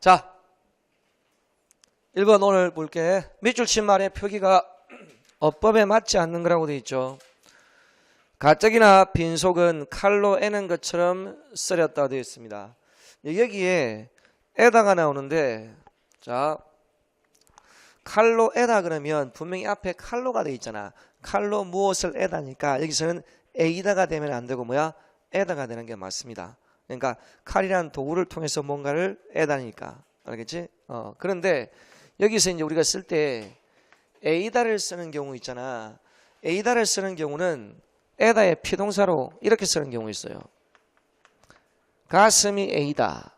자, 1번 오늘 볼게. 밑줄 친 말의 표기가 어법에 맞지 않는 거라고 돼 있죠. 가짝이나 빈속은 칼로 애는 것처럼 썰였다 되어 있습니다. 여기에 에다가 나오는데 자 칼로 에다 그러면 분명히 앞에 칼로가 돼 있잖아. 칼로 무엇을 에다니까 여기서는 에이다가 되면 안 되고 뭐야? 에다가 되는 게 맞습니다. 그러니까 칼이란 도구를 통해서 뭔가를 에다니까 알겠지? 어 그런데 여기서 이제 우리가 쓸 때 에이다를 쓰는 경우 있잖아. 에이다를 쓰는 경우는 에다의 피동사로 이렇게 쓰는 경우 있어요. 가슴이 에이다.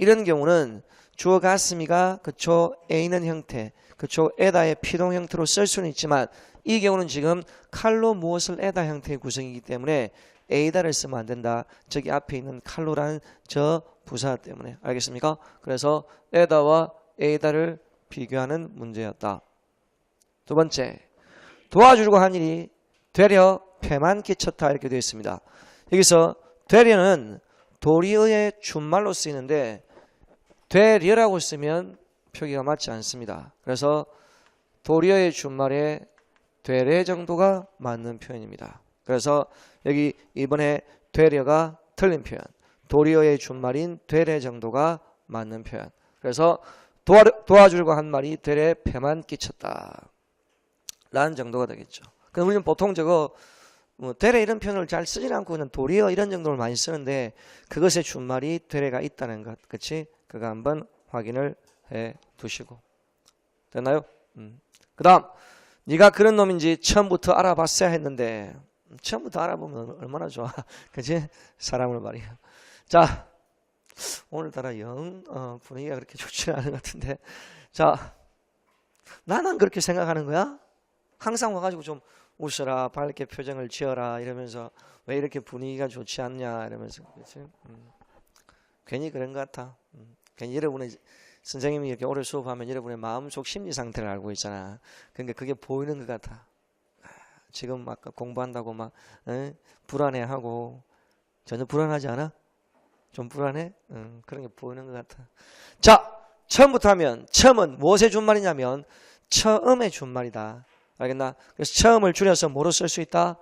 이런 경우는 주어 가슴이가 그쵸 에이는 형태, 그쵸 에다의 피동 형태로 쓸 수는 있지만 이 경우는 지금 칼로 무엇을 에다 형태의 구성이기 때문에 에이다를 쓰면 안 된다. 저기 앞에 있는 칼로라는 저 부사 때문에 알겠습니까? 그래서 에다와 에이다를 비교하는 문제였다. 두 번째, 도와주려고 한 일이 되려 패만 끼쳤다 이렇게 되어 있습니다. 여기서 되려는 도리어의 준말로 쓰이는데 되려라고 쓰면 표기가 맞지 않습니다. 그래서 도리어의 준말에 되려 정도가 맞는 표현입니다. 그래서 여기 이번에 되려가 틀린 표현. 도리어의 준말인 되려 정도가 맞는 표현. 그래서 도와, 도와주려고 한 말이 되려 패만 끼쳤다. 라는 정도가 되겠죠. 그럼 우리는 보통 저거 뭐 되레 이런 표현을 잘 쓰진 않고 그냥 도리어 이런 정도를 많이 쓰는데 그것의 준말이 되레가 있다는 것, 그렇지? 그거 한번 확인을 해 두시고 됐나요? 음. 그 다음 네가 그런 놈인지 처음부터 알아봤어야 했는데 음, 처음부터 알아보면 얼마나 좋아, 그렇지? 사람을 말이야. 자 오늘따라 영 어, 분위기가 그렇게 좋지 않은 것 같은데 자 나는 그렇게 생각하는 거야? 항상 와가지고 좀 웃어라 밝게 표정을 지어라 이러면서 왜 이렇게 분위기가 좋지 않냐 이러면서 그렇지? 음. 괜히 그런 것 같아 음. 괜히 여러분의 선생님이 이렇게 오래 수업하면 여러분의 마음속 심리 상태를 알고 있잖아 그러니까 그게 보이는 것 같아 아, 지금 막 공부한다고 막 에? 불안해하고 전혀 불안하지 않아? 좀 불안해? 음, 그런 게 보이는 것 같아 자 처음부터 하면 처음은 무엇의 준말이냐면 처음의 준말이다 알겠나? 그래서 처음을 줄여서 뭐로 쓸 수 있다?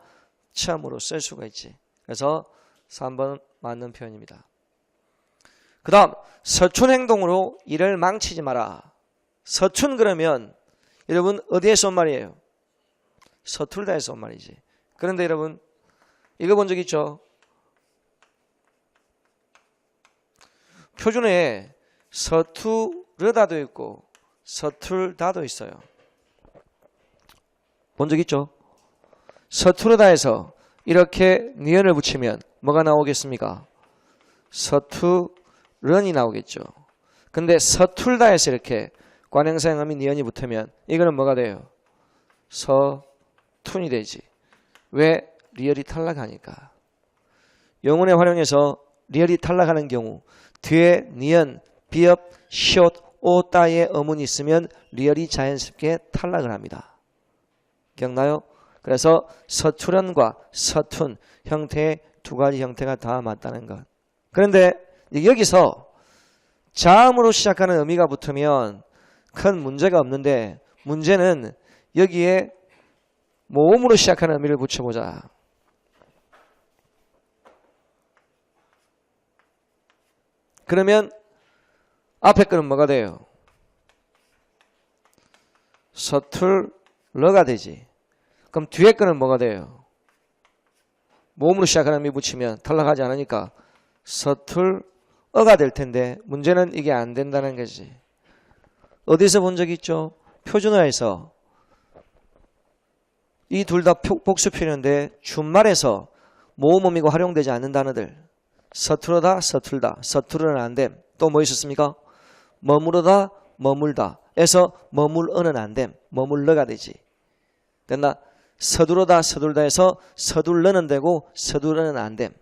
처음으로 쓸 수가 있지. 그래서 3번 맞는 표현입니다. 그 다음 서춘 행동으로 일을 망치지 마라. 서춘 그러면 여러분 어디에서 온 말이에요? 서툴다에서 온 말이지. 그런데 여러분 이거 본적 있죠? 표준에 서투르다도 있고 서툴다도 있어요. 본 적 있죠? 서투르다에서 이렇게 니은을 붙이면 뭐가 나오겠습니까? 서투 른이 나오겠죠. 근데 서툴다에서 이렇게 관행사형음이 니은이 붙으면 이거는 뭐가 돼요? 서툰이 되지. 왜? 리얼이 탈락하니까. 영혼의 활용에서 리얼이 탈락하는 경우 뒤에 니은, 비읍, 시옷, 오따의 어문이 있으면 리얼이 자연스럽게 탈락을 합니다. 기억나요? 그래서 서투련과 서툰 형태의 두 가지 형태가 다 맞다는 것. 그런데 여기서 자음으로 시작하는 의미가 붙으면 큰 문제가 없는데 문제는 여기에 모음으로 시작하는 의미를 붙여보자. 그러면 앞에 거는 뭐가 돼요? 서툴러가 되지. 그럼 뒤에 거는 뭐가 돼요? 모음으로 시작하는 미 붙이면 탈락하지 않으니까 서툴 어가 될 텐데 문제는 이게 안 된다는 거지. 어디서 본 적 있죠? 표준어에서 이 둘 다 복수 표현인데 준말에서 모음어미가 활용되지 않는 단어들 서투르다 서툴다 서투르는 안됨 또 뭐 있었습니까? 머무르다 머물다 에서 머물어는 안됨 머물러가 되지 됐나? 서두르다 서둘다 해서 서둘러는 되고 서두르는 안 됨.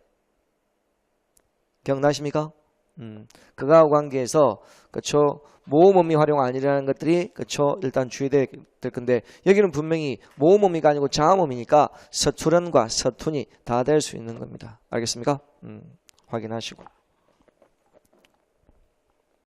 기억나십니까? 음, 그거하고 관계해서 그쵸 모음어미 활용 아니라는 것들이 그쵸 일단 주의될 건데 여기는 분명히 모음어미가 아니고 자음어미니까 서투른과 서툰이 다 될 수 있는 겁니다. 알겠습니까? 음. 확인하시고